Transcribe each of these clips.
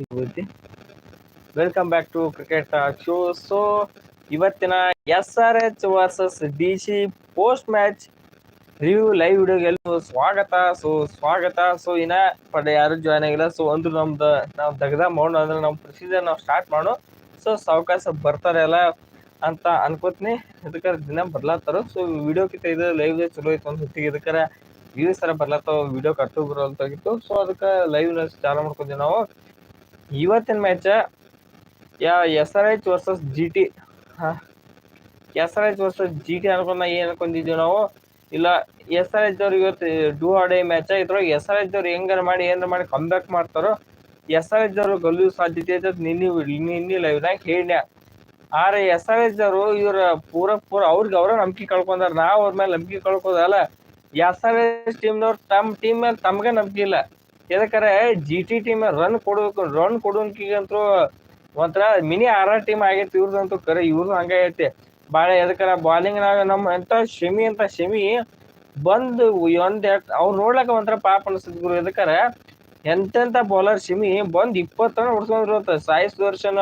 ಸಿಗುತ್ತೆ welcome back to cricket show so ಇವತ್ತಿನ S R H versus D C post match review live ವಿಡಿಯೋಗೆಲ್ಲರೂ ಸ್ವಾಗತ. So ಸ್ವಾಗತ. So ಇನ್ನ ಪಡೆ ಯಾರು ಜಾಯ್ನ್ ಆಗಿಲ್ಲ. ಸೊ ಅಂದ್ರೆ ನಮ್ದು, ನಾವು ತೆಗ್ದ ಮಾಡೋಣ ಅಂದ್ರೆ ನಮ್ಮ ಪ್ರೊಸೀಜರ್ ನಾವು ಸ್ಟಾರ್ಟ್ ಮಾಡೋ ಸೊ ಸಾವಕಾಶ ಬರ್ತಾರೆ ಎಲ್ಲ ಅಂತ ಅನ್ಕೋತೀನಿ. ಇದಕ್ಕಾರ ದಿನ ಬರ್ಲಾತಾರೋ ಸೊ ವಿಡಿಯೋಕ್ಕಿಂತ ಇದು ಲೈವ್ ಚಲೋ ಐತೆ ಒಂದು ಹೊತ್ತಿಗೆ. ಇದಕ್ಕೆ ವ್ಯೂಸ್ ಸರ ಬರ್ಲತ್ತಾವ. ವಿಡಿಯೋ ಕಟ್ಟು ಬರೋಲ್ತಾಗಿತ್ತು ಸೊ ಅದಕ್ಕೆ ಲೈವ್ ಚಾಲು ಮಾಡ್ಕೊಂತೀವಿ ನಾವು. ಇವತ್ತಿನ ಮ್ಯಾಚ ಯಾ S R H versus G T ಹಾಂ? S R H versus G T ಅನ್ಕೊಂಡ ಏನು ಅನ್ಕೊಂಡಿದ್ದೀವಿ ನಾವು? ಇಲ್ಲ ಎಸ್ ಆರ್ ಎಚ್ ಅವ್ರು ಇವತ್ತು ಡೂ ಆಡೇ ಮ್ಯಾಚ್ ಇದ್ರೊಳಗೆ ಎಸ್ ಆರ್ ಎಚ್ ಅವ್ರು ಮಾಡಿ, ಏನಾರ ಮಾಡಿ ಕಮ್ಬ್ಯಾಕ್ ಮಾಡ್ತಾರೋ? ಎಸ್ ಆರ್ ಎಚ್ ಅವರು ಗಲ್ಲು ಸಾಧ್ಯತೆ ಐತೆ ನಿನ್ನೆ ನಿನ್ನೆ ಲೈವ್ನಾಗ ಹೇಳ್ಯ ಆದ್ರೆ ಎಸ್ ಆರ್ ಎಚ್ ಅವರು ಇವ್ರ ಪೂರ ಪೂರ ಅವ್ರಿಗೆ ಅವ್ರ ನಂಬಿಕೆ ಕಳ್ಕೊಂಡಾರ. ನಾವು ಅವ್ರ ಮೇಲೆ ನಂಬಿಕೆ ಕಳ್ಕೋದಲ್ಲ ಎಸ್ ಆರ್ ಎಚ್ ಟೀಮ್ನವ್ರು ತಮ್ಮ ಟೀಮ್ ಮೇಲೆ ತಮ್ಗೆ ನಂಬಿಕೆ ಇಲ್ಲ. ಯಾಕಂದ್ರೆ ಜಿ ಟಿ ಟೀಮ್ ರನ್ ಕೊಡ್ಬೇಕು ರನ್ ಕೊಡೋನ್ಕಿಗಂತೂ ಒಂಥರ ಮಿನಿ ಆರ್ ಆರ್ ಟೀಮ್ ಆಗೈತಿ ಇವ್ರದಂತೂ ಕರೆ ಇವ್ರದ್ದು ಹಂಗ ಐತಿ. ಭಾಳ ಎದಕ್ಕರ ಬಾಲಿಂಗ್ನಾಗ ನಮ್ಮ ಎಂಥ ಶಮಿ ಅಂತ ಶಮಿ ಬಂದು ಒಂದು ಅವ್ರು ನೋಡ್ಲಕ್ಕ ಒಂಥರ ಪಾಪ ಅನಿಸ್ತದೆ ಗುರು ಎದಕ್ಕಾರ ಎಂತೆಂಥ ಬೌಲರ್ ಶಮಿ ಬಂದ್ ಇಪ್ಪತ್ತು ರನ್ ಹೊಡ್ಸ್ಕೊಂಡ್ರು ಸಾಯಿ ಸುದರ್ಶನ್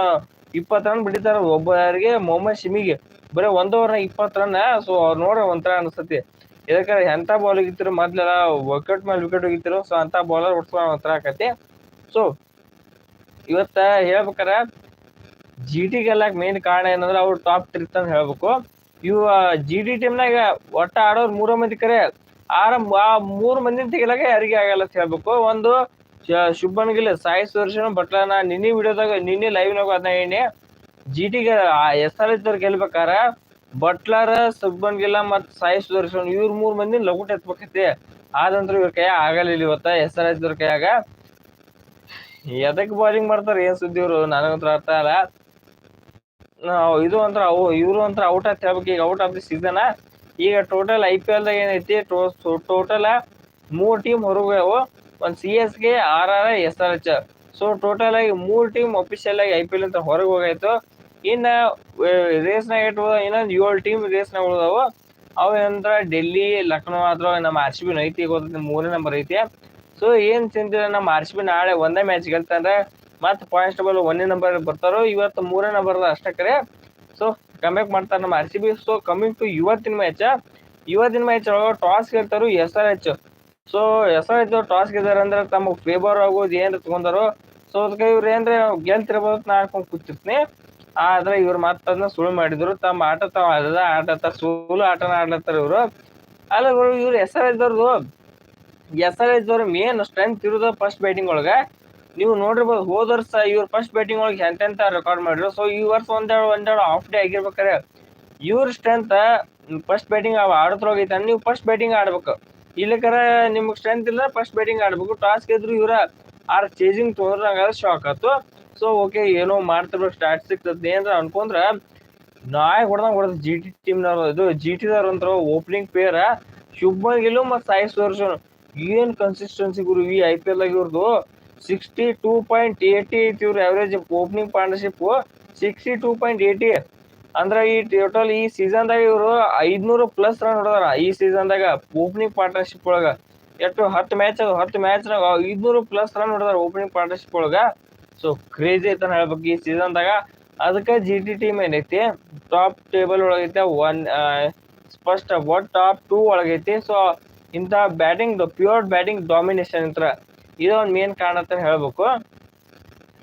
ಇಪ್ಪತ್ತು ರನ್ ಒಬ್ಬ ಒಬ್ಬರಿಗೆ, ಮೊಹಮ್ಮದ್ ಶಮಿಗೆ. ಬರೀ ಒಂದ್ ಇಪ್ಪತ್ತು ರನ್ ಸೊ ಅವ್ರು ನೋಡ್ರೆ ಒಂಥರ ಅನಿಸ್ತತಿ. ಇದಕ್ಕೆ ಎಂಥ ಬಾಲ್ ಹೋಗಿತ್ತು ಮೊದ್ಲೆಲ್ಲ ವಿಕೆಟ್ ಮೇಲೆ ವಿಕೆಟ್ ಹೋಗಿತ್ತು ಸೊ ಅಂಥ ಬೌಲರ್ ಹೊಡ್ಕೊಳ್ಳೋ ಹತ್ರ ಆಕತಿ ಸೊ ಇವತ್ತ ಹೇಳ್ಬೇಕಾರ ಜಿ ಟಿ ಗೆಲ್ಲಕ್ ಮೇನ್ ಕಾರಣ ಏನಂದ್ರೆ ಅವ್ರು ಟಾಪ್ ಟ್ರಿತ್ ಅಂತ ಹೇಳ್ಬೇಕು. ಇವ ಜಿ ಡಿ ಟೀಮ್ನಾಗ ಒಟ್ಟ ಆಡೋರು ಮೂರ ಮಂದಿ ಕರೆ ಆರ, ಆ, ಮೂರು ಮಂದಿ ತೆಗಿಲಾಗ ಯಾರಿಗೆ ಆಗಲ್ಲ ಅಂತ ಹೇಳ್ಬೇಕು. ಒಂದು ಶುಭನ್ ಗಿಲ್, ಸಾಯಿ ಸುದರ್ಶನ್ ಬಟ್ಲನ ನಿನ್ನೆ ವಿಡಿಯೋದಾಗ ನಿನ್ನೆ ಲೈವ್ನಾಗ ಅದನ್ನ ಹೇಳಿ ಜಿ ಟಿಗೆ ಎಸ್ ಆರ್ ಎಚ್ ಗೆಲ್ಬೇಕಾರ ಬಟ್ಲರ್ ಸುಬ್ಬನ್ ಗಿಲ್ಲ ಮತ್ ಸಾಯಿ ಸುದರ್ಶನ್, ಇವ್ರ ಮೂರ್ ಮಂದಿ ಲಗುಟ್ ಎತ್ಬೇಕೈತಿ ಆದಂತ್ರ ಇವ್ರ ಕೈ ಆಗಲಿಲ್ಲ ಇವತ್ತ ಎಚ್ ಅವ್ರ ಕೈಯಾಗ. ಎದಕ್ ಬೌಲಿಂಗ್ ಮಾಡ್ತಾರ ಏನ್ ಸುದ್ದಿ ಇವ್ರು? ನನಗಂತ್ರ ಅರ್ಥ ಅಲ್ಲ. ಇದು ಅಂತ್ರ ಅವು, ಇವ್ರು ಅಂತ್ರ ಔಟ್ ಅಂತ ಹೇಳ್ಬೇಕು, ಈಗ ಔಟ್ ಆಫ್ ದಿ ಸೀಸನ್. ಈಗ ಟೋಟಲ್ ಐ ಪಿ ಎಲ್ ದಾಗ ಏನೈತಿ? ಟೋಟಲ್ ಮೂರ್ ಟೀಮ್ ಹೊರಗೋಗ್ಯಾವು ಒಂದ್ ಸಿ ಎಸ್ಗೆ R R S R H. So total ಆಗಿ ಮೂರ್ ಟೀಮ್ ಅಫಿಷಿಯಲ್ ಆಗಿ ಐ ಪಿ ಎಲ್ ಅಂತ ಹೊರಗೆ ಹೋಗಾಯ್ತು ಇನ್ನ ರೇಸ್ ನಾಗ ಇಟ್ಟು ಇನ್ನೊಂದ್ ಏಳು ಟೀಮ್ ರೇಸ್ ನಾಗ ಉಳ್ದಾವು. ಅವು ಏನಂದ್ರ ಡೆಲ್ಲಿ ಲಕ್ನೋ ಆದ್ರ ನಮ್ಮ ಆರ್ ಸಿ ಬಿ ಐತಿ ಗೊತ್ತೈತಿ ಮೂರನೇ ನಂಬರ್ ಐತಿ. ಸೊ ಏನ್ ಚಿಂತೆ ನಮ್ಮ ಆರ್ ಸಿ ಬಿ ನಾಳೆ ಒಂದೇ ಮ್ಯಾಚ್ ಗೆಲ್ತಂದ್ರೆ ಮತ್ತೆ ಪಾಯಿಂಟ್ಸ್ ಟೇಬಲ್ ಒಂದೇ ನಂಬರ್ ಬರ್ತಾರೋ, ಇವತ್ತು ಮೂರೇ ನಂಬರ್ ಅಷ್ಟೇ ಕರೆ. ಸೊ ಕಮ್ಯಾಕ್ ಮಾಡ್ತಾರೆ ನಮ್ಮ R C B so coming to ಇವತ್ತಿನ ಮ್ಯಾಚ್ ಇವತ್ತಿನ ಮ್ಯಾಚ್ ಒಳಗೆ toss ಗೆಲ್ತಾರು S R H so S R H toss ಗೆದ್ದಾರ ಅಂದ್ರೆ ತಮ್ಮ ಫೇವರ್ ಆಗೋದು ಏನಾರ ತೊಗೊಂಡಾರೋ ಸೊ ಅದಕ್ಕೆ ಇವ್ರು ಏನ್ರ ಗೆಲ್ತಿರ್ಬೋದು ಅಂತ ನಾ ಅನ್ಕೊಂಡ್ ಕೂತಿರ್ತೀನಿ. ಆದ್ರೆ ಇವ್ರು ಮತ್ತದನ್ನ ಸುಳ್ಳು ಮಾಡಿದ್ರು. ತಮ್ಮ ಆಟ ತಾವ್ ಅದ ಆಟ ಸುಳ್ಳು ಆಟನ ಆಡ್ಲತ್ತಾರ ಇವ್ರು. ಅಲ್ಲ ಗುರು, ಇವ್ರು ಎಸ್ ಆರ್ ಅವ್ರದ್ದು ಎಸ್ ಆರ್ ಮೇನ್ ಸ್ಟ್ರೆಂತ್ ಇರೋದು ಫಸ್ಟ್ ಬ್ಯಾಟಿಂಗ್ ಒಳಗ. ನೀವು ನೋಡಿರ್ಬೋದು, ಹೋದ ವರ್ಷ ಇವ್ರು ಫಸ್ಟ್ ಬ್ಯಾಟಿಂಗ್ ಒಳಗೆ ಎಂತೆಂತ ರೆಕಾರ್ಡ್ ಮಾಡಿದ್ರು. ಸೊ ಈ ವರ್ಷ ಒಂದೆರಡು ಒಂದೆರಡು ಆಫ್ ಡೇ ಆಗಿರ್ಬೇಕಾರೆ ಇವ್ರ ಸ್ಟ್ರೆಂತ್ ಫಸ್ಟ್ ಬ್ಯಾಟಿಂಗ್ ಆಡೋದ್ರೊಳಗೈತೆ ನೀವು ಫಸ್ಟ್ ಬ್ಯಾಟಿಂಗ್ ಆಡ್ಬೇಕು. ಇಲ್ಲಕರ ನಿಮ್ಗೆ ಸ್ಟ್ರೆಂತ್ ಇಲ್ಲ ಫಸ್ಟ್ ಬ್ಯಾಟಿಂಗ್ ಆಡ್ಬೇಕು. ಟಾಸ್ ಗೆದ್ರು ಇವ್ರ ಆರ್ ಚೇಜಿಂಗ್ ತೊಗೊಂಡ್ರಂಗ ಶಾಕ್ ಆಯ್ತು ಸೊ ಓಕೆ ಏನೋ ಮಾಡ್ತಿರೋ ಸಿಗ್ತದೆ ಅಂತ ಅನ್ಕೊಂಡ್ರ ನಾಯಿ ಹೊಡೆದಂಗೆ ಹೊಡೆದ ಜಿ ಟಿ ಟೀಮ್ನವ್ರು ಇದು ಜಿ ಟಿದವ್ರು ಅಂತ ಓಪನಿಂಗ್ ಪ್ಲೇಯರ್ ಶುಭ್ಮನ್ ಗಿಲ್ಲು ಮತ್ತು ಸಾಯಿ ಸುದರ್ಶನ್ ಏನ್ ಕನ್ಸಿಸ್ಟೆನ್ಸಿ ಗುರು ಈ ಐ ಪಿ ಎಲ್ ಇವ್ರದ್ದು ಸಿಕ್ಸ್ಟಿ ಟೂ ಪಾಯಿಂಟ್ ಏಯ್ಟಿ ಐತಿ ಇವ್ರ average opening partnership sixty two point eighty ಅಂದ್ರೆ ಈ ಟೋಟಲ್ ಈ ಸೀಸನ್ದಾಗ ಇವರು ಐದ್ನೂರು ಪ್ಲಸ್ ರನ್ ಹೊಡೆದಾರ ಈ ಸೀಸನ್ದಾಗ ಓಪನಿಂಗ್ ಪಾರ್ಟ್ನರ್ಶಿಪ್ ಒಳಗ. ಎಷ್ಟು ಹತ್ತು ಮ್ಯಾಚ್ ಅದು, ಹತ್ತು ಮ್ಯಾಚ್ನಾಗ ಐದ್ನೂರು ಪ್ಲಸ್ ರನ್ ಹೊಡೆದಾರ ಓಪನಿಂಗ್ ಪಾರ್ಟ್ನರ್ಶಿಪ್ ಒಳಗ. ಸೊ ಕ್ರೇಜಿ ಅಂತ ಹೇಳ್ಬೇಕು ಈ ಸೀಸನ್ದಾಗ ಅದಕ್ಕೆ ಜಿ ಟಿ ಟೀಮ್ ಏನೈತಿ? ಟಾಪ್ ಟೇಬಲ್ ಒಳಗೈತೆ ಒನ್ ಸ್ಪಷ್ಟ ಒನ್ ಟಾಪ್ ಟೂ ಒಳಗೈತಿ. ಸೊ ಇಂಥ ಬ್ಯಾಟಿಂಗ್ ಪ್ಯೂರ್ ಬ್ಯಾಟಿಂಗ್ ಡಾಮಿನೇಷನ್ ಅಂತ ಇದು ಒಂದು ಮೇನ್ ಕಾರಣ ಅಂತ ಹೇಳ್ಬೇಕು.